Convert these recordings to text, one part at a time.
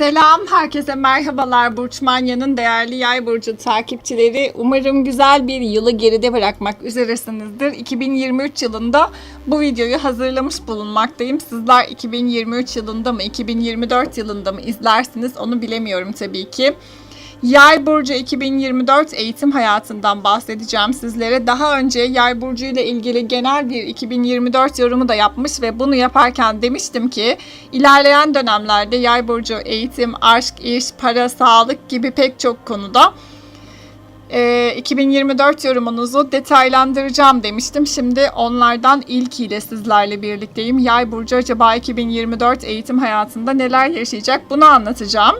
Selam, herkese merhabalar Burç Manya'nın değerli yay burcu takipçileri. Umarım güzel bir yılı geride bırakmak üzeresinizdir. 2023 yılında bu videoyu hazırlamış bulunmaktayım. Sizler 2023 yılında mı, 2024 yılında mı izlersiniz onu bilemiyorum tabii ki. Yay burcu 2024 eğitim hayatından bahsedeceğim sizlere. Daha önce Yay burcu ile ilgili genel bir 2024 yorumu da yapmış ve bunu yaparken demiştim ki ilerleyen dönemlerde Yay burcu eğitim, aşk, iş, para, sağlık gibi pek çok konuda e, 2024 yorumunuzu detaylandıracağım demiştim. Şimdi onlardan ilkiyle sizlerle birlikteyim. Yay burcu acaba 2024 eğitim hayatında neler yaşayacak bunu anlatacağım.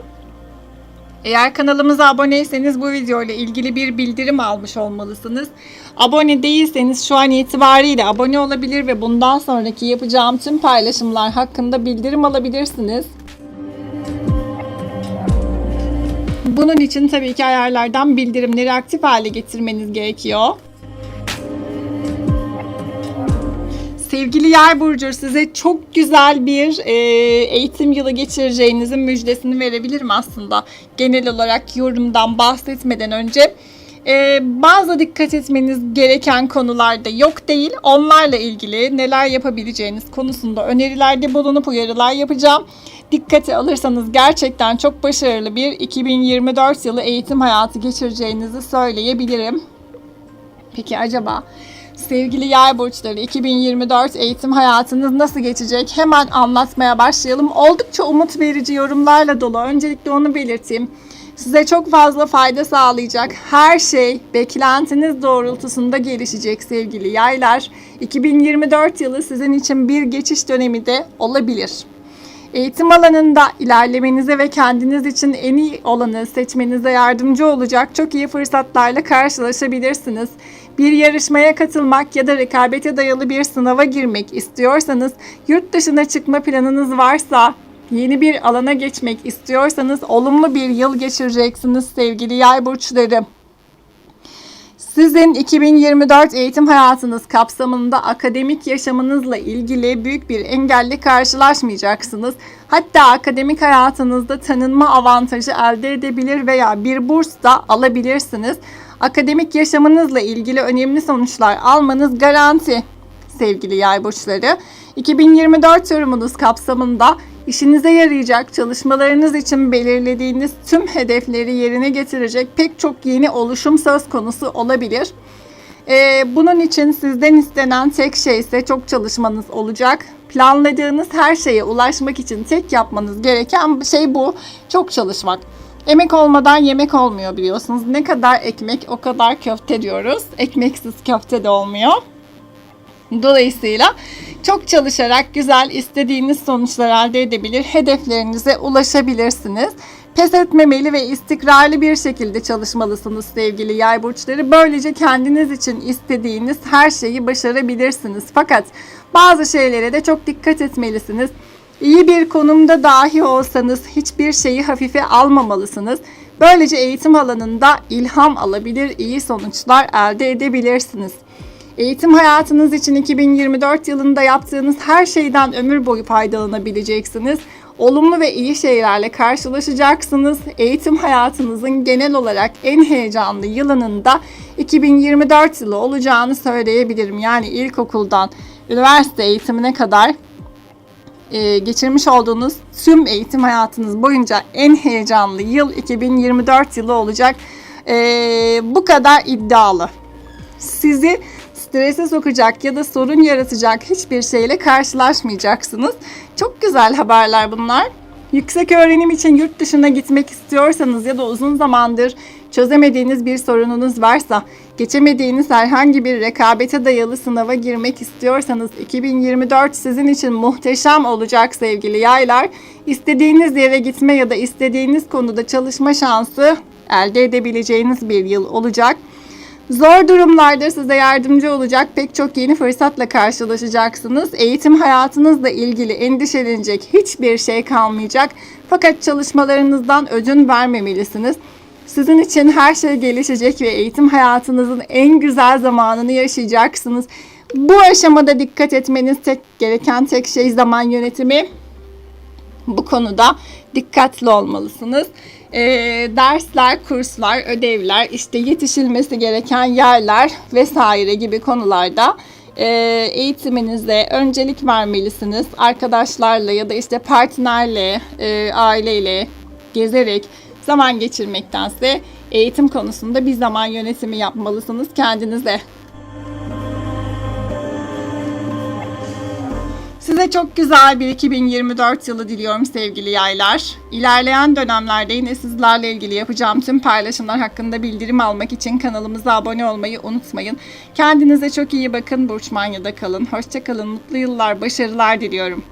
Eğer kanalımıza aboneyseniz bu video ile ilgili bir bildirim almış olmalısınız. Abone değilseniz şu an itibariyle abone olabilir ve bundan sonraki yapacağım tüm paylaşımlar hakkında bildirim alabilirsiniz. Bunun için tabii ki ayarlardan bildirimleri aktif hale getirmeniz gerekiyor. Sevgili Yay burcu size çok güzel bir e, eğitim yılı geçireceğinizin müjdesini verebilirim aslında. Genel olarak yorumdan bahsetmeden önce e, bazı dikkat etmeniz gereken konularda yok değil. Onlarla ilgili neler yapabileceğiniz konusunda önerilerde bulunup uyarılar yapacağım. Dikkate alırsanız gerçekten çok başarılı bir 2024 yılı eğitim hayatı geçireceğinizi söyleyebilirim. Peki acaba sevgili yay burçları 2024 eğitim hayatınız nasıl geçecek? Hemen anlatmaya başlayalım. Oldukça umut verici yorumlarla dolu. Öncelikle onu belirteyim. Size çok fazla fayda sağlayacak her şey beklentiniz doğrultusunda gelişecek sevgili yaylar. 2024 yılı sizin için bir geçiş dönemi de olabilir. Eğitim alanında ilerlemenize ve kendiniz için en iyi olanı seçmenize yardımcı olacak çok iyi fırsatlarla karşılaşabilirsiniz. Bir yarışmaya katılmak ya da rekabete dayalı bir sınava girmek istiyorsanız, yurt dışına çıkma planınız varsa, yeni bir alana geçmek istiyorsanız olumlu bir yıl geçireceksiniz sevgili yay burçları. Sizin 2024 eğitim hayatınız kapsamında akademik yaşamınızla ilgili büyük bir engelle karşılaşmayacaksınız. Hatta akademik hayatınızda tanınma avantajı elde edebilir veya bir burs da alabilirsiniz. Akademik yaşamınızla ilgili önemli sonuçlar almanız garanti sevgili yay burçları. 2024 yorumunuz kapsamında işinize yarayacak çalışmalarınız için belirlediğiniz tüm hedefleri yerine getirecek pek çok yeni oluşum söz konusu olabilir. Ee, bunun için sizden istenen tek şey ise çok çalışmanız olacak. Planladığınız her şeye ulaşmak için tek yapmanız gereken şey bu. Çok çalışmak. Emek olmadan yemek olmuyor biliyorsunuz. Ne kadar ekmek o kadar köfte diyoruz. Ekmeksiz köfte de olmuyor. Dolayısıyla çok çalışarak güzel istediğiniz sonuçlar elde edebilir, hedeflerinize ulaşabilirsiniz. Pes etmemeli ve istikrarlı bir şekilde çalışmalısınız sevgili yay burçları. Böylece kendiniz için istediğiniz her şeyi başarabilirsiniz. Fakat bazı şeylere de çok dikkat etmelisiniz. İyi bir konumda dahi olsanız hiçbir şeyi hafife almamalısınız. Böylece eğitim alanında ilham alabilir, iyi sonuçlar elde edebilirsiniz. Eğitim hayatınız için 2024 yılında yaptığınız her şeyden ömür boyu faydalanabileceksiniz. Olumlu ve iyi şeylerle karşılaşacaksınız. Eğitim hayatınızın genel olarak en heyecanlı yılının da 2024 yılı olacağını söyleyebilirim. Yani ilkokuldan üniversite eğitimine kadar e, geçirmiş olduğunuz tüm eğitim hayatınız boyunca en heyecanlı yıl 2024 yılı olacak. E, bu kadar iddialı. Sizi strese sokacak ya da sorun yaratacak hiçbir şeyle karşılaşmayacaksınız. Çok güzel haberler bunlar. Yüksek öğrenim için yurt dışına gitmek istiyorsanız ya da uzun zamandır çözemediğiniz bir sorununuz varsa, geçemediğiniz herhangi bir rekabete dayalı sınava girmek istiyorsanız 2024 sizin için muhteşem olacak sevgili yaylar. İstediğiniz yere gitme ya da istediğiniz konuda çalışma şansı elde edebileceğiniz bir yıl olacak. Zor durumlarda size yardımcı olacak pek çok yeni fırsatla karşılaşacaksınız. Eğitim hayatınızla ilgili endişelenecek hiçbir şey kalmayacak. Fakat çalışmalarınızdan ödün vermemelisiniz. Sizin için her şey gelişecek ve eğitim hayatınızın en güzel zamanını yaşayacaksınız. Bu aşamada dikkat etmeniz tek gereken tek şey zaman yönetimi. Bu konuda dikkatli olmalısınız. Ee, dersler, kurslar, ödevler, işte yetişilmesi gereken yerler vesaire gibi konularda e, eğitiminize öncelik vermelisiniz. Arkadaşlarla ya da işte partnerle, e, aileyle gezerek zaman geçirmektense eğitim konusunda bir zaman yönetimi yapmalısınız kendinize. Size çok güzel bir 2024 yılı diliyorum sevgili yaylar. İlerleyen dönemlerde yine sizlerle ilgili yapacağım tüm paylaşımlar hakkında bildirim almak için kanalımıza abone olmayı unutmayın. Kendinize çok iyi bakın. Burç Manya'da kalın. Hoşçakalın. Mutlu yıllar, başarılar diliyorum.